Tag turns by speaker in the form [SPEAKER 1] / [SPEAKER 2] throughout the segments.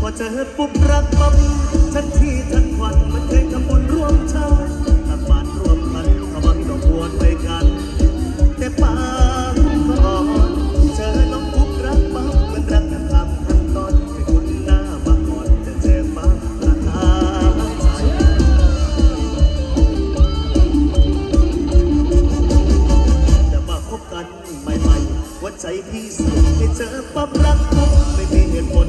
[SPEAKER 1] พอเจอปุ๊บรักปั๊บทันทีทันควันมันเคยทำบุญร่วมชาติตักบาตรร่วมกันถวายดอกบัวด้วยกัน แต่ปางก่อนเจอน้องปุ๊บรักปั๊บมันรักกันทำทันตอนให้คุณหน้ามาก่อนจะเจอปั๊บราคาใจจะมาพบกันใหม่ๆหัวใจพี่สุดให้เจอปั๊บรักปุ๊บไม่มีเหตุผล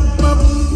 [SPEAKER 1] Mabu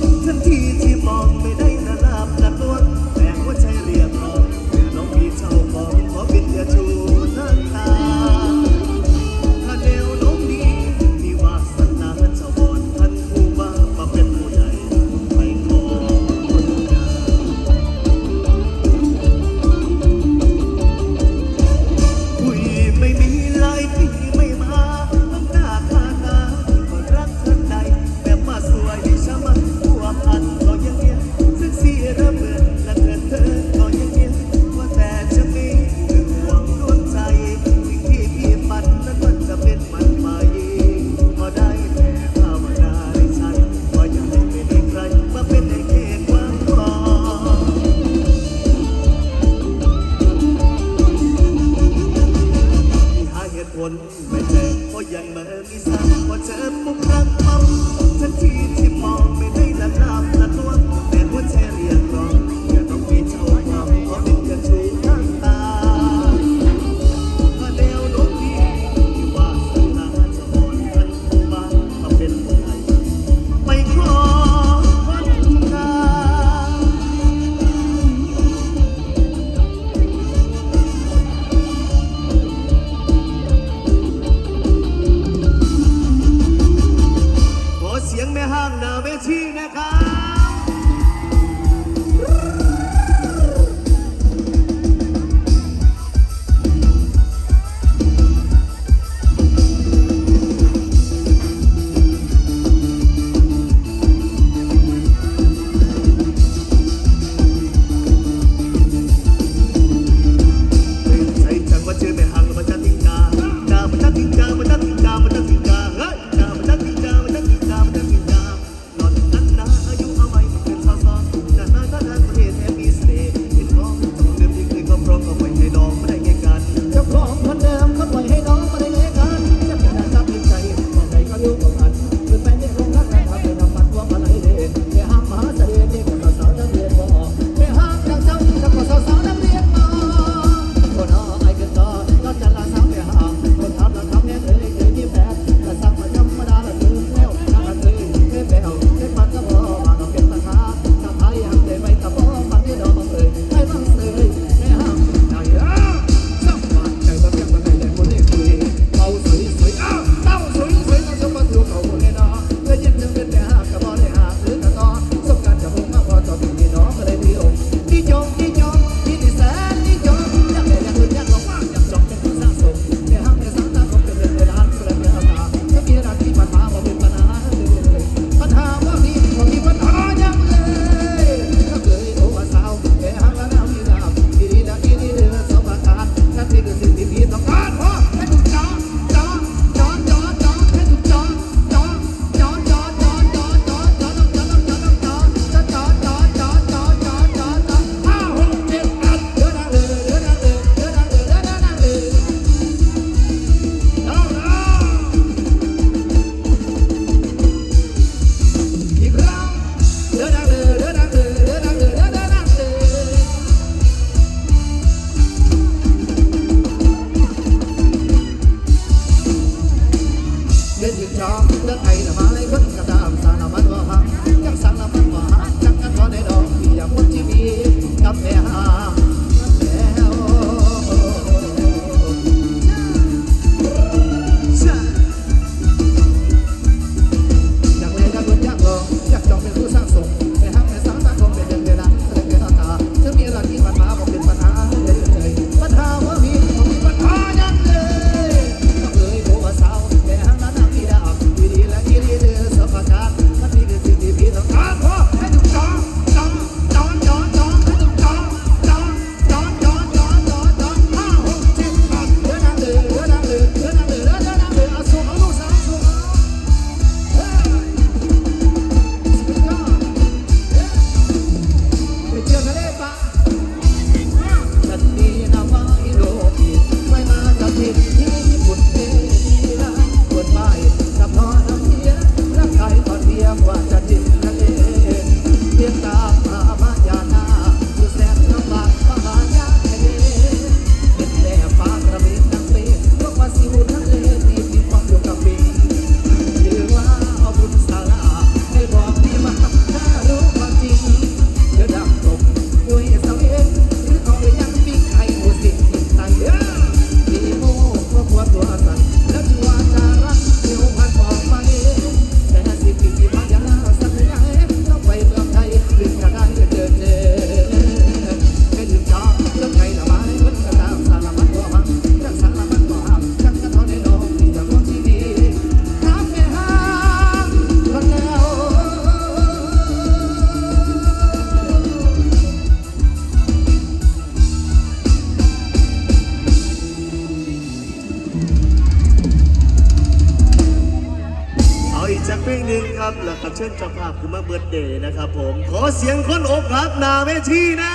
[SPEAKER 1] เชิญเจ้าภาพคือมาเบิร์ดเดย์นะครับผม ขอเสียงคนอกหักนาเวทีนะ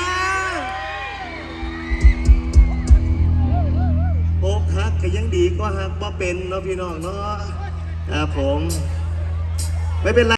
[SPEAKER 1] อกฮักก็ยังดีกว่าหักว่าเป็นเนาะพี่น้องเนาะครับผม ไม่เป็นไร